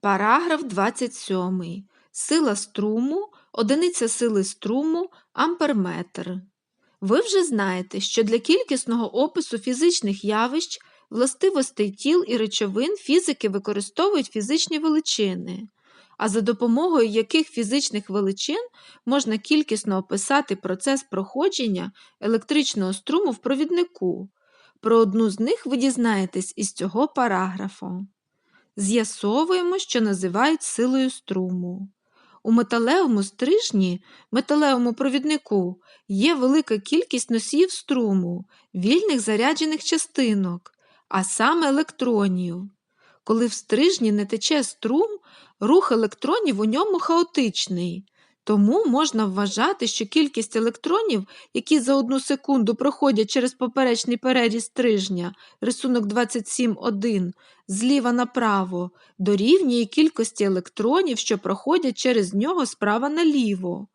Параграф 27. Сила струму, одиниця сили струму, амперметр. Ви вже знаєте, що для кількісного опису фізичних явищ, властивостей тіл і речовин фізики використовують фізичні величини, а за допомогою яких фізичних величин можна кількісно описати процес проходження електричного струму в провіднику. Про одну з них ви дізнаєтесь із цього параграфу. З'ясовуємо, що називають силою струму. У металевому стрижні, металевому провіднику, є велика кількість носіїв струму, вільних заряджених частинок, а саме електронів. Коли в стрижні не тече струм, рух електронів у ньому хаотичний. Тому можна вважати, що кількість електронів, які за одну секунду проходять через поперечний переріз стрижня, рисунок 27.1, зліва направо, дорівнює кількості електронів, що проходять через нього справа наліво.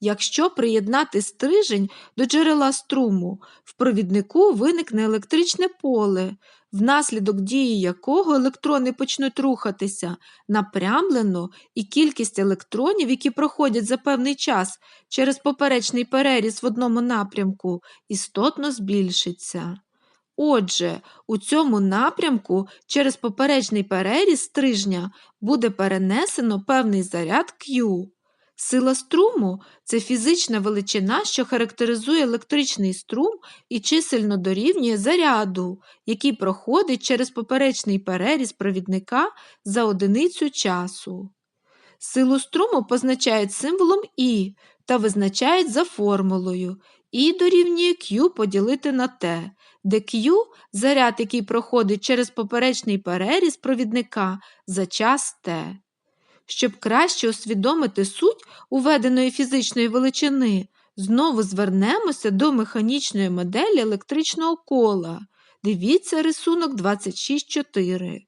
Якщо приєднати стрижень до джерела струму, в провіднику виникне електричне поле, внаслідок дії якого електрони почнуть рухатися напрямлено, і кількість електронів, які проходять за певний час через поперечний переріз в одному напрямку, істотно збільшиться. Отже, у цьому напрямку через поперечний переріз стрижня буде перенесено певний заряд Q. Сила струму це фізична величина, що характеризує електричний струм і чисельно дорівнює заряду, який проходить через поперечний переріз провідника за одиницю часу. Силу струму позначають символом І та визначають за формулою І дорівнює Q поділити на Т, де Q – заряд, який проходить через поперечний переріз провідника за час Т. Щоб краще усвідомити суть уведеної фізичної величини, знову звернемося до механічної моделі електричного кола. Дивіться рисунок 26.4.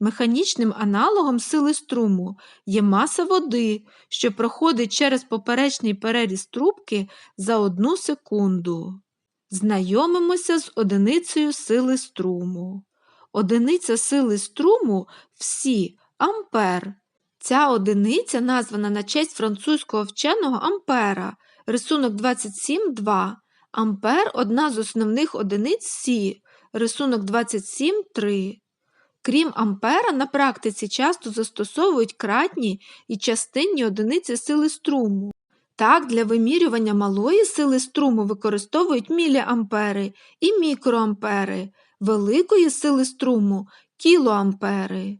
Механічним аналогом сили струму є маса води, що проходить через поперечний переріз трубки за одну секунду. Знайомимося з одиницею сили струму. Одиниця сили струму всі ампер. Ця одиниця названа на честь французького вченого ампера, рисунок 27.2. Ампер одна з основних одиниць Сі, рисунок 27.3. Крім ампера, на практиці часто застосовують кратні і частинні одиниці сили струму. Так, для вимірювання малої сили струму використовують міліампери і мікроампери, великої сили струму кілоампери.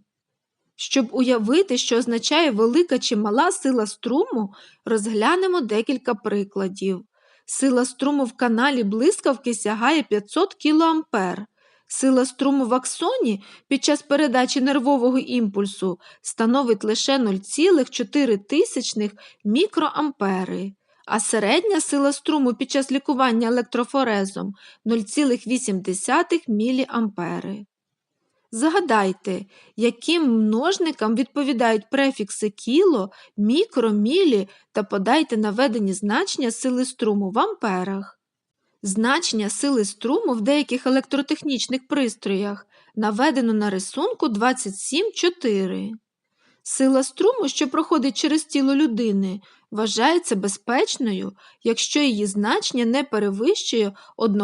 Щоб уявити, що означає велика чи мала сила струму, розглянемо декілька прикладів. Сила струму в каналі блискавки сягає 500 кА. Сила струму в аксоні під час передачі нервового імпульсу становить лише 0,4 мікроампери, а середня сила струму під час лікування електрофорезом 0,8 мА. Загадайте, яким множникам відповідають префікси кіло, мікро, мілі та подайте наведені значення сили струму в амперах. Значення сили струму в деяких електротехнічних пристроях наведено на рисунку 27.4. Сила струму, що проходить через тіло людини, вважається безпечною, якщо її значення не перевищує 1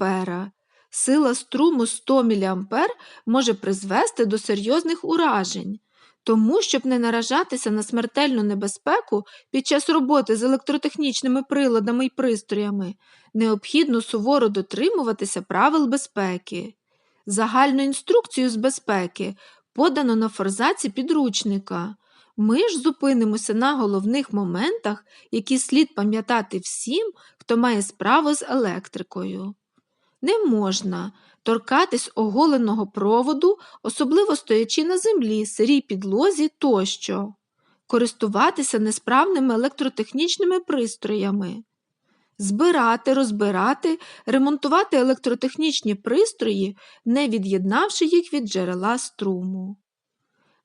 мА. Сила струму 100 мА може призвести до серйозних уражень. Тому, щоб не наражатися на смертельну небезпеку під час роботи з електротехнічними приладами і пристроями, необхідно суворо дотримуватися правил безпеки. Загальну інструкцію з безпеки подано на форзаці підручника. Ми ж зупинимося на головних моментах, які слід пам'ятати всім, хто має справу з електрикою. Не можна торкатись оголеного проводу, особливо стоячи на землі, сирій підлозі тощо, користуватися несправними електротехнічними пристроями, збирати, розбирати, ремонтувати електротехнічні пристрої, не від'єднавши їх від джерела струму.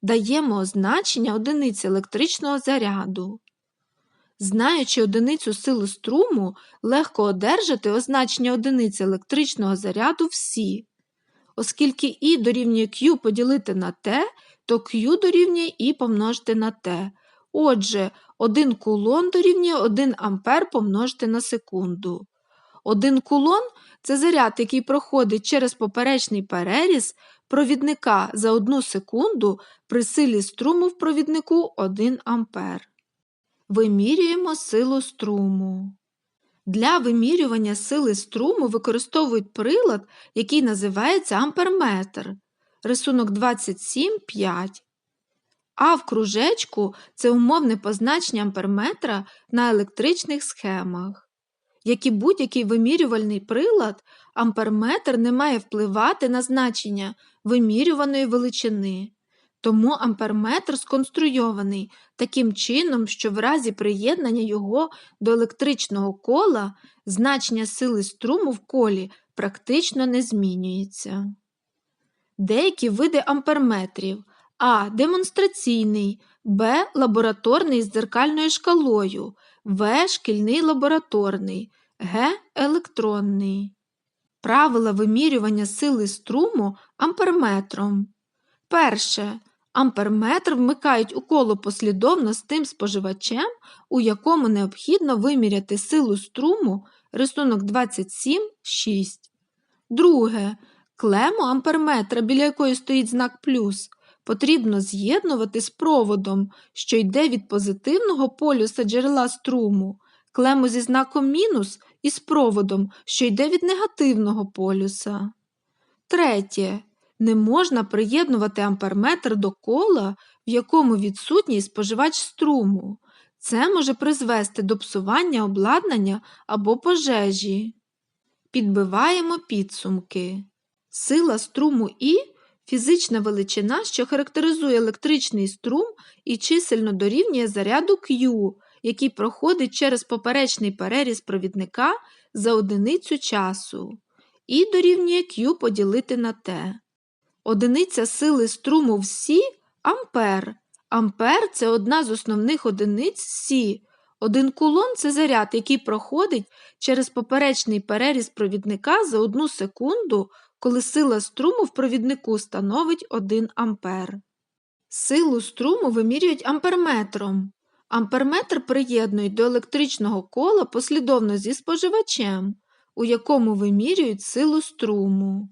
Даємо означення одиниці електричного заряду. Знаючи одиницю сили струму, легко одержати означення одиниці електричного заряду всі. Оскільки І дорівнює Q поділити на Т, то Q дорівнює І помножити на T. Отже, 1 кулон дорівнює 1 ампер помножити на секунду. 1 кулон – це заряд, який проходить через поперечний переріз провідника за 1 секунду при силі струму в провіднику 1 ампер. Вимірюємо силу струму. Для вимірювання сили струму використовують прилад, який називається амперметр. Рисунок 27.5. А в кружечку це умовне позначення амперметра на електричних схемах. Як і будь-який вимірювальний прилад, амперметр не має впливати на значення вимірюваної величини. Тому амперметр сконструйований таким чином, що в разі приєднання його до електричного кола значення сили струму в колі практично не змінюється. Деякі види амперметрів А. Демонстраційний, Б. Лабораторний з дзеркальною шкалою, В. Шкільний лабораторний, Г. Електронний. Правила вимірювання сили струму амперметром. Перше. Амперметр вмикають у коло послідовно з тим споживачем, у якому необхідно виміряти силу струму рисунок 27.6. Друге. Клему амперметра, біля якої стоїть знак плюс, потрібно з'єднувати з проводом, що йде від позитивного полюса джерела струму, клему зі знаком мінус із проводом, що йде від негативного полюса. Третє. Не можна приєднувати амперметр до кола, в якому відсутній споживач струму. Це може призвести до псування обладнання або пожежі. Підбиваємо підсумки. Сила струму І фізична величина, що характеризує електричний струм і чисельно дорівнює заряду Q, який проходить через поперечний переріз провідника за одиницю часу. І дорівнює Q поділити на T. Одиниця сили струму в Сі – ампер. Ампер – це одна з основних одиниць Сі. Один кулон – це заряд, який проходить через поперечний переріз провідника за одну секунду, коли сила струму в провіднику становить 1 ампер. Силу струму вимірюють амперметром. Амперметр приєднують до електричного кола послідовно зі споживачем, у якому вимірюють силу струму.